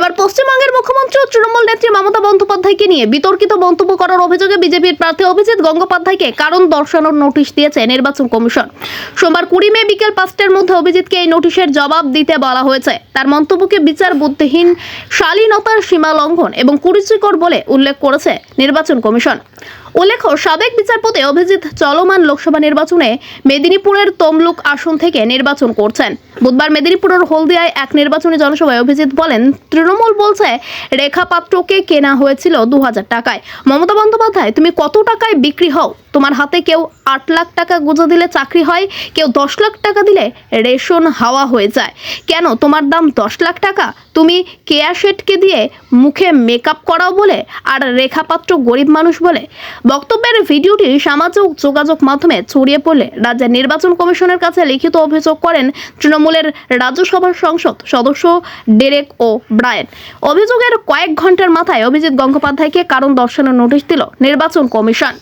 এবার পশ্চিমবঙ্গের মুখ্যমন্ত্রী ও তৃণমূল নেত্রী মমতা বন্দ্যোপাধ্যায়কে নিয়ে বিতর্কিত মন্তব্য করার অভিযোগে বিজেপির প্রার্থী অভিজিৎ গঙ্গোপাধ্যায়কে কারণ দর্শানোর নোটিশ দিয়েছে নির্বাচন কমিশন। সোমবার কুড়ি মে বিকেল পাঁচটার মধ্যে অভিজিৎকে এই নোটিশের জবাব দিতে বলা হয়েছে। তার মন্তব্যকে বিচার বুদ্ধিহীন শালীনতার সীমা লঙ্ঘন এবং কুরুচিকর বলে উল্লেখ করেছে নির্বাচন কমিশন। উল্লেখ্য, সাবেক বিচারপতি অভিজিৎ চলমান লোকসভা নির্বাচনে মেদিনীপুরের তমলুক আসন থেকে নির্বাচন করছেন। বুধবার মেদিনীপুরের হলদিয়ায় এক নির্বাচনী জনসভায় অভিজিৎ বলেন, তৃণমূল বলছে রেখা পাত্রকে কেনা হয়েছিল দু হাজার টাকায়। মমতা বন্দ্যোপাধ্যায়, তুমি কত টাকায় বিক্রি হও? তোমার হাতে কেউ আট লাখ টাকা গুঁজো দিলে চাকরি হয়, কেউ দশ লাখ টাকা দিলে রেশন হাওয়া হয়ে যায়। কেন তোমার দাম দশ লাখ টাকা? তুমি কেয়া শেটকে দিয়ে মুখে মেকআপ করাও বলে, আর রেখাপাত্র গরিব মানুষ বলে। বক্তব্যের ভিডিওটি সামাজিক যোগাযোগ মাধ্যমে ছড়িয়ে পড়লে রাজ্যের নির্বাচন কমিশনের কাছে লিখিত অভিযোগ করেন তৃণমূলের রাজ্যসভার সংসদ সদস্য ডেরেক ও ব্রায়েন। অভিযোগের কয়েক ঘণ্টার মাথায় অভিজিৎ গঙ্গোপাধ্যায়কে কারণ দর্শানোর নোটিশ দিল নির্বাচন কমিশন।